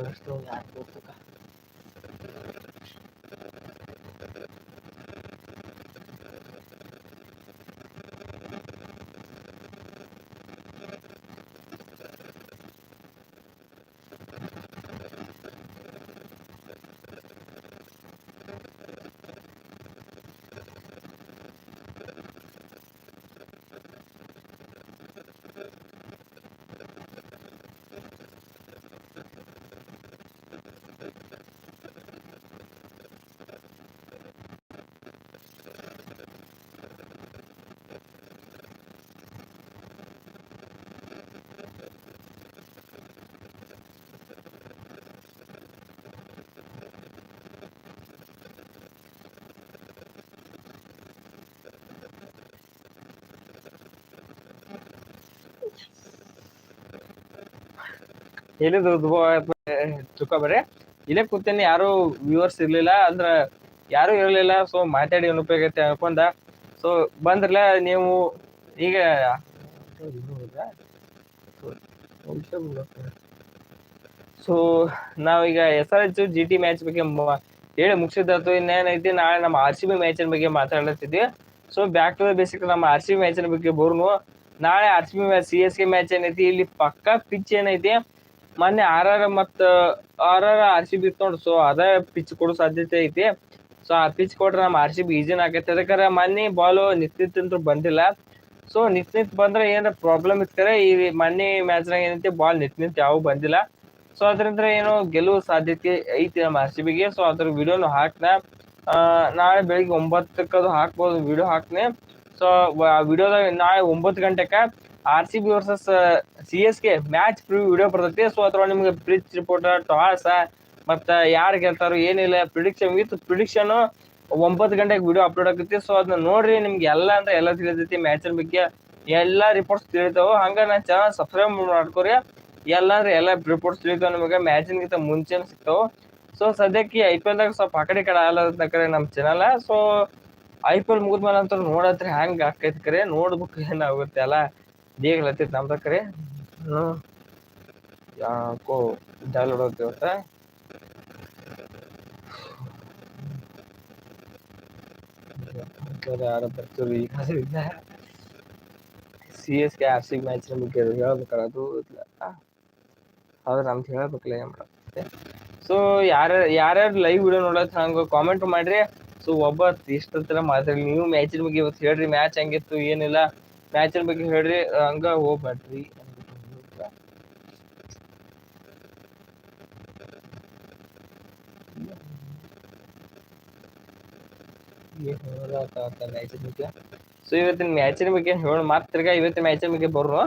ಫಸ್ಟ್ ಯಾಕೆ ಹೋಗ್ತಕ್ಕ ಎಲ್ಲಿದು ಚುಕ್ಕ ಬರೇ ಇಲ್ಲೇ ಕೂತೇನೆ, ಯಾರು ವ್ಯೂವರ್ಸ್ ಇರ್ಲಿಲ್ಲ, ಅಂದ್ರ ಯಾರು ಇರಲಿಲ್ಲ ಸೊ ಮಾತಾಡಿ ಉಪಯೋಗ ಐತೆ ಅನ್ಕೊಂಡ. ಸೊ ಬಂದ್ರಲ್ಲ ನೀವು ಈಗ ಸೊ ನಾವೀಗ S R H G T match ಬಗ್ಗೆ ಹೇಳಿ ಮುಗಿಸಿದ್ದು ಇನ್ನೇನೈತಿ ನಾಳೆ ನಮ್ಮ ಆರ್ ಸಿ ಬಿ ಮ್ಯಾಚಿನ ಬಗ್ಗೆ ಮಾತಾಡ್ಲತ್ತಿದ್ವಿ. So back to the basic ನಮ್ಮ ಆರ್ ಸಿ ಬಿ ಮ್ಯಾಚಿನ ಬಗ್ಗೆ ಬೋರ್ನು. ನಾಳೆ R C B match C S K match ಏನೈತಿ, ಇಲ್ಲಿ ಪಕ್ಕಾ ಪಿಚ್ ಏನೈತಿ. ಮೊನ್ನೆ ಆರ್ ಆರ್ ಮತ್ತ R R R C B ಇತ್ತು ಸೊ ಅದ ಪಿಚ್ ಕೊಡೋ ಸಾಧ್ಯತೆ ಐತಿ. ಸೊ ಆ ಪಿಚ್ ಕೊಟ್ರೆ ನಮ್ಮ ಆರ್ ಸಿ ಬಿ ಈಜಿನ ಆಗೈತೆ ಅದಕ್ಕಾರ ಮೊನ್ನೆ ಬಾಲು ನಿಂತಿತ್ತು ಅಂದ್ರೂ ಬಂದಿಲ್ಲ. ಸೊ ನಿತ್ ನಿಂತ್ ಬಂದ್ರೆ ಏನಾರ ಪ್ರಾಬ್ಲಮ್ ಇತ್ತರೆ ಈ ಮೊನ್ನೆ ಮ್ಯಾಚ್ನಾಗ ಏನೈತಿ ಬಾಲ್ ನಿತ್ ನಿಂತ್ ಯಾವ ಬಂದಿಲ್ಲ. ಸೊ ಅದರಿಂದ ಏನೋ ಗೆಲುವು ಸಾಧ್ಯತೆ ಐತಿ ನಮ್ಮ ಆರ್ ಸಿ ಬಿಗೆ. ಸೊ ಅದ್ರ ವಿಡಿಯೋನು ಹಾಕ್ನ. ನಾಳೆ ಬೆಳಿಗ್ಗೆ ಒಂಬತ್ತಕ್ಕದು ಹಾಕ್ಬೋದು ವಿಡಿಯೋ ಹಾಕ್ನೆ. ಸೊ ಆ ವಿಡಿಯೋದಾಗ ನಾಳೆ ಒಂಬತ್ತು ಗಂಟೆಕ R C B versus C S K match preview video ಬರ್ತೈತಿ. ಸೊ ಅದ್ರೊಳಗೆ ನಿಮ್ಗೆ ಬ್ರಿಜ್ ರಿಪೋರ್ಟರ್ ಟಾಸ ಮತ್ತು ಯಾರು ಗೆಲ್ತಾರೋ ಏನಿಲ್ಲ ಪ್ರಿಡಿಕ್ಷನ್ ವಿತ್ ಪ್ರಿಡಿಕ್ಷನ್ ಒಂಬತ್ತು ಗಂಟೆಗೆ ವಿಡಿಯೋ ಅಪ್ಲೋಡ್ ಆಗುತ್ತೆ ಸೊ ಅದನ್ನ ನೋಡ್ರಿ, ನಿಮ್ಗೆ ಎಲ್ಲ ಅಂದ್ರೆ ಎಲ್ಲ ತಿಳಿತೈತಿ ಮ್ಯಾಚಿನ ಬಗ್ಗೆ. ಎಲ್ಲ ರಿಪೋರ್ಟ್ಸ್ ತಿಳಿತಾವೆ. ಹಂಗೆ ನಾನು ಚಾನಲ್ ಸಬ್ಸ್ಕ್ರೈಬ್ ಮಾಡ್ಕೊರಿ. ಎಲ್ಲ ಅಂದ್ರೆ ಎಲ್ಲ ರಿಪೋರ್ಟ್ಸ್ ತಿಳಿತಾವೆ ನಿಮಗೆ. ಮ್ಯಾಚಿನ್ಗಿಂತ ಮುಂಚೆ ಸಿಗ್ತಾವ? ಸೊ ಸದ್ಯಕ್ಕೆ ಐ ಪಿ ಎಲ್ದಾಗ ಸ್ವಲ್ಪ ಆ ಕಡೆ ಆಗಲ್ಲ ಕರೆ ನಮ್ಮ ಚೆನ್ನಲ್ಲ ಸೊ ಐ ಪಿ ಎಲ್ ಮುಗಿದ್ಮೇಲೆ ಅಂತ ನೋಡತ್ರಿ. ಹ್ಯಾಂಗೆ ಆಕೈತಿ ಕರೆ? ನೋಡ್ಬೇಕು ಏನಾಗುತ್ತೆ ಅಲ್ಲ. ದೇಗ್ಲತ್ತೈತಿ ನಮ್ದು ಕರೆ. ಹ್ಮ್ ಯಾಕೋ ಡೌನ್ಲೋಡ್ ಹೋಗ್ತೀವಿ ಇವತ್ತ ಯಾರ ಬರ್ತೀವಿ ಈಗ. C S K R C match ಬಗ್ಗೆ ಹೇಳ್ಬೇಕಲ್ಲ, ಅದು ಇಲ್ಲ. ಹೌದು ನಮ್ದು ಹೇಳ್ಬೇಕಲ್ಲ ಏನ್ ಮಾಡತ್ತೆ ಸೊ ಯಾರ ಯಾರ್ಯಾರು ಲೈವ್ ವಿಡಿಯೋ ನೋಡತ್ ಹಂಗ ಕಾಮೆಂಟ್ ಮಾಡ್ರಿ. ಸೊ ಒಬ್ಬ ಇಷ್ಟ ತರ ಮಾತಾಡಿ ನೀವು ಮ್ಯಾಚಿನ ಬಗ್ಗೆ ಇವತ್ತು ಹೇಳ್ರಿ ಮ್ಯಾಚ್ ಹಂಗಿತ್ತು, ಏನಿಲ್ಲ. ಮ್ಯಾಚಿನ ಬಗ್ಗೆ ಹೇಳ್ರಿ, ಹಂಗ ಹೋಗ್ಬೇಡ್ರಿ ಸೊ ಇವತ್ತಿನ ಮ್ಯಾಚಿನ ಬಗ್ಗೆ ಹೇಳ ಮಾತ್ರ ಇವತ್ತಿನ ಮ್ಯಾಚಿನ ಬಗ್ಗೆ ಬರ್ರು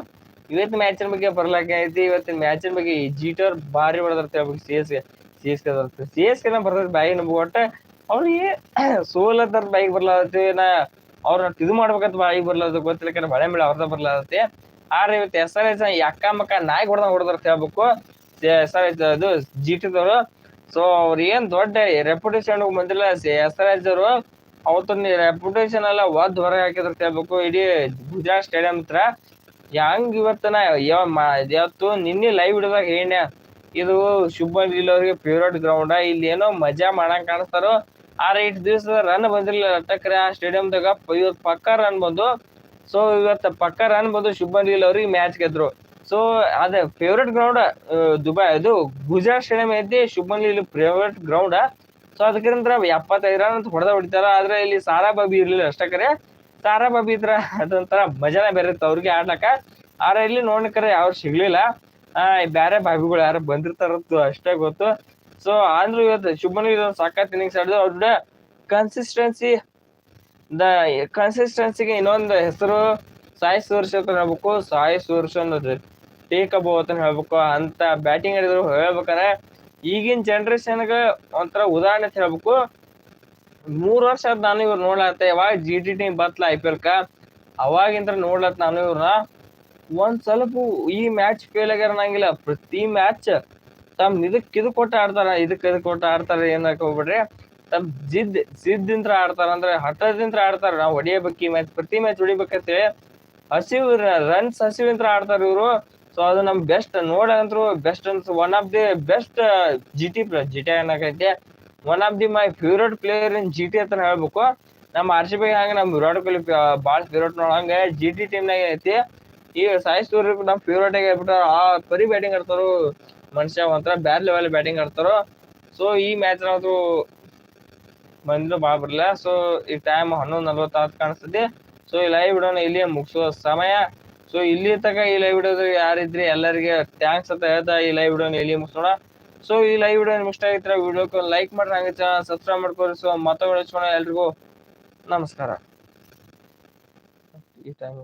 ಇವತ್ತಿನ ಮ್ಯಾಚಿನ ಬಗ್ಗೆ ಬರ್ಲಾಕ ಐತಿ. ಇವತ್ತಿನ ಮ್ಯಾಚಿನ ಬಗ್ಗೆ ಜೀಟರ್ ಭಾರಿ ಹೊಡೆದಿರ್ತ C S K C S K C S K ಬರ್ತೈತಿ ಬಾಯಿ ನಮ್ಗೆ ಒಟ್ಟ ಅವ್ರಿಗೆ ಸೋಲತ್ತಾರ ಬಾಯಿಗೆ ಬರ್ಲಾತಿ ನಾ ಅವ್ರನ್ನ ಇದು ಮಾಡ್ಬೇಕಂತ ಬಾಯಿಗೆ ಬರ್ಲಾದ ಗೊತ್ತಿಲ್ಲ ಬಳೆ ಮೇಲೆ ಅವ್ರದ ಬರ್ಲಾದತಿ ಆದ್ರೆ ಇವತ್ತು ಎಸ್ ಆರ್ ಎಸ್ ಅಕ್ಕ ಮಕ್ಕ ನಾಯಿ ಹೊಡೆದ ಹೊಡೆದ್ರ ಹೇಳ್ಬೇಕು. ಎಸ್ ಆರ್ ಎಸ್ ಅದು ಜಿ ಟಿದವರು ಸೊ ಅವ್ರ ಏನ್ ದೊಡ್ಡ ರೆಪ್ಯುಟೇಷನ್ ಬಂದಿಲ್ಲ ಎಸ್ ಆರ್ ಎಸ್ ಅವರು ಅವತ್ತು ರೆಪ್ಯುಟೇಷನ್ ಎಲ್ಲ ಒದ್ ಹೊರಗೆ ಹಾಕಿದ್ರ ಹೇಳ್ಬೇಕು. ಇಡೀ ಗುಜರಾತ್ ಸ್ಟೇಡಿಯಂ ಹತ್ರ. ಹೆಂಗ್ ಇವತ್ತನ ಯಾವತ್ತು ನಿನ್ನೆ ಲೈವ್ ಹಿಡಿದಾಗ ಏನ್ಯ ಇದು ಶುಭನ್ ಗಿಲ್ ಅವ್ರಿಗೆ ಫೇವ್ರೇಟ್ ಗ್ರೌಂಡ್ ಇಲ್ಲಿ ಏನೋ ಮಜಾ ಮಾಡಂಗ್ ಕಾಣಿಸ್ತಾರೋ. ಆದ್ರೆ ಇಟ್ ದಿವಸ ರನ್ ಬಂದಿಲ್ಲ ಟಕ್ರ ಆ ಸ್ಟೇಡಿಯಂದಾಗ ಇವತ್ತು ಪಕ್ಕ ರನ್ ಬಂದು ಸೊ ಇವತ್ತು ಪಕ್ಕ ರನ್ ಬಂದು ಶುಭನ್ ಗಿಲ್ ಅವ್ರಿಗೆ ಮ್ಯಾಚ್ ಗೆದ್ರು. ಸೊ ಅದೇ ಫೇವ್ರೇಟ್ ಗ್ರೌಂಡ್ ದುಬೈ, ಅದು ಗುಜರಾತ್ ಸ್ಟೇಡಿಯಂ ಐತಿ, Shubman Gill favourite ground so ಅದಕ್ಕಿಂತ ಎಪ್ಪತ್ತೈದು ರನ್ ಅಂತ ಹೊಡೆದ ಹೊಡಿತಾರ. ಆದ್ರೆ ಇಲ್ಲಿ ಸಾರಾ ಬಾಬಿ ಇರ್ಲಿಲ್ಲ ಅಷ್ಟಕ್ಕರೆ ಸಾರಾ ಬಾಬಿ ಇದ್ರ ಅದೊಂಥರ ಮಜಾನ ಬೇರೆ ಇತ್ತು ಅವ್ರಿಗೆ ಆಡ್ಲಕ್ಕ. ಆದ್ರೆ ಇಲ್ಲಿ ನೋಡ್ಲಿಕ್ಕರೆ ಯಾರು ಸಿಗ್ಲಿಲ್ಲ. ಆ, ಬ್ಯಾರೆ ಬಾಬಿಗಳು ಯಾರು ಬಂದಿರ್ತಾರತ್ತು ಅಷ್ಟೇ ಗೊತ್ತು. ಸೊ ಆದ್ರೂ ಇವತ್ತು ಶುಭನ್ ಇದೊಂದು ಸಾಕತ್ ಇನ್ನಿಂಗ್ಸ್ ಆಡಿದ್ರು ಅವ್ರ ಕನ್ಸಿಸ್ಟೆನ್ಸಿ ದ ಕನ್ಸಿಸ್ಟೆನ್ಸಿಗೆ ಇನ್ನೊಂದು ಹೆಸರು ಸಾಯಿ ಸೂರ್ಯ ಅಂತ ಹೇಳ್ಬೇಕು. ಸಾಯಿ ಸೂರ್ಯ ಅನ್ನೋದು ಟೇಕ್ ಅಬೋ ಅಂತ ಹೇಳ್ಬೇಕು. ಅಂತ ಬ್ಯಾಟಿಂಗ್ ಆಡಿದ್ರು ಹೇಳ್ಬೇಕಾರೆ ಈಗಿನ ಜನ್ರೇಷನ್ಗೆ ಒಂಥರ ಉದಾಹರಣೆ ಅಂತ ಹೇಳ್ಬೇಕು. ಮೂರು ವರ್ಷ ಆದ್ ನಾನು ಇವ್ರು ನೋಡ್ಲತ್ತೆ. ಯಾವಾಗ ಜಿ ಟಿ ಟಿ ಬತ್ಲ ಐ ಪಿ ಎಲ್ ಕ? ಅವಾಗಿಂದ ನೋಡ್ಲತ್ ನಾನು ಇವ್ರನ್ನ ಒಂದ್ ಸ್ವಲ್ಪ ಈ ಮ್ಯಾಚ್ ಫೇಲ್ ಆಗ್ಯಾರ ನಂಗಿಲ್ಲ ಪ್ರತಿ ಮ್ಯಾಚ್ ತಮ್ ಇದಕ್ ಇದು ಕೊಟ್ಟು ಆಡ್ತಾರ, ಇದಕ್ ಇದು ಕೊಟ್ಟು ಆಡ್ತಾರ ಏನಕ್ ಹೋಗ್ಬಿಡ್ರಿ? ತಮ್ಮ ಜಿದ್, ಜಿದ್ದಿಂತ್ರ ಆಡ್ತಾರ ಅಂದ್ರೆ ಹಠದಿಂತ್ರ ಆಡ್ತಾರ. ನಾವು ಹೊಡಿಯಬೇಕು ಈ ಮ್ಯಾಚ್, ಪ್ರತಿ ಮ್ಯಾಚ್ ಹೊಡಿಬೇಕಂತೇಳಿ ಹಸಿವು ರನ್ಸ್ ಹಸಿವಿಂತ್ರ ಆಡ್ತಾರ ಇವ್ರು. ಸೊ ಅದು ನಮ್ ಬೆಸ್ಟ್ ನೋಡಂತ್ರು best ಅನ್ಸ್ one of the best G T player G T ಅನ್ನಕೈತಿ. One of the my favourite player in G T ಅಂತ ಹೇಳ್ಬೇಕು. ನಮ್ಮ ಆರ್ ಸಿ ಹಂಗ ನಮ್ ವಿರಾಟ್ ಕೊಹ್ಲಿ ಭಾಳ ಫೇವ್ರೇಟ್ ನೋಡಂಗ ಜಿ ಟಿ ಟೀಮ್ನಾಗ ಐತಿ. ಈ ಸಾಯಿ ಸೂರ್ಯ ನಮ್ಮ ಫೇವ್ರೇಟ್ ಆಗಿ ಹೇಳ್ಬಿಟ್ಟಾರ. ಆ ಪರಿ ಬ್ಯಾಟಿಂಗ್ ಆಡ್ತಾರೋ. ಮನುಷ್ಯ ಒಂಥರ ಬ್ಯಾಡ್ ಲೆವೆಲ್ ಬ್ಯಾಟಿಂಗ್ ಆಡ್ತಾರೋ ಸೊ ಈ ಮ್ಯಾಚ್ ಅದು ಬಂದ್ರು ಭಾಳ ಬರಲ್ಲ ಸೊ ಈ ಟೈಮ್ ಹನ್ನೊಂದು ನಲ್ವತ್ತಾರು ಕಾಣಿಸ್ತದೆ ಸೊ ಈ ಲೈವ್ ವಿಡಿಯೋನ ಇಲ್ಲಿ ಮುಗಿಸುವ ಸಮಯ. ಸೊ ಇಲ್ಲಿ ತನಕ ಈ ಲೈವ್ ವಿಡಿಯೋದು ಯಾರಿದ್ರಿ ಎಲ್ಲರಿಗೆ ಥ್ಯಾಂಕ್ಸ್ ಅಂತ ಹೇಳ್ತಾ ಈ ಲೈವ್ ವಿಡಿಯೋನ ಇಲ್ಲಿ ಮುಗಿಸೋಣ. ಸೊ ಈ ಲೈವ್ ವಿಡಿಯೋ ನಿಮ್ಗೆ ಇಷ್ಟ ಆಗಿದ್ರೆ ವಿಡಿಯೋಕ್ಕೆ ಲೈಕ್ ಮಾಡ್ರಿ, ಹಂಗೆ ಚಾನಲ್ ಸಬ್ಸ್ಕ್ರೈಬ್ ಮಾಡ್ಕೊರಿ ಸೊ ಮತ್ತೊಮ್ಮೆ ಎಲ್ರಿಗೂ ನಮಸ್ಕಾರ. ಈ ಟೈಮ್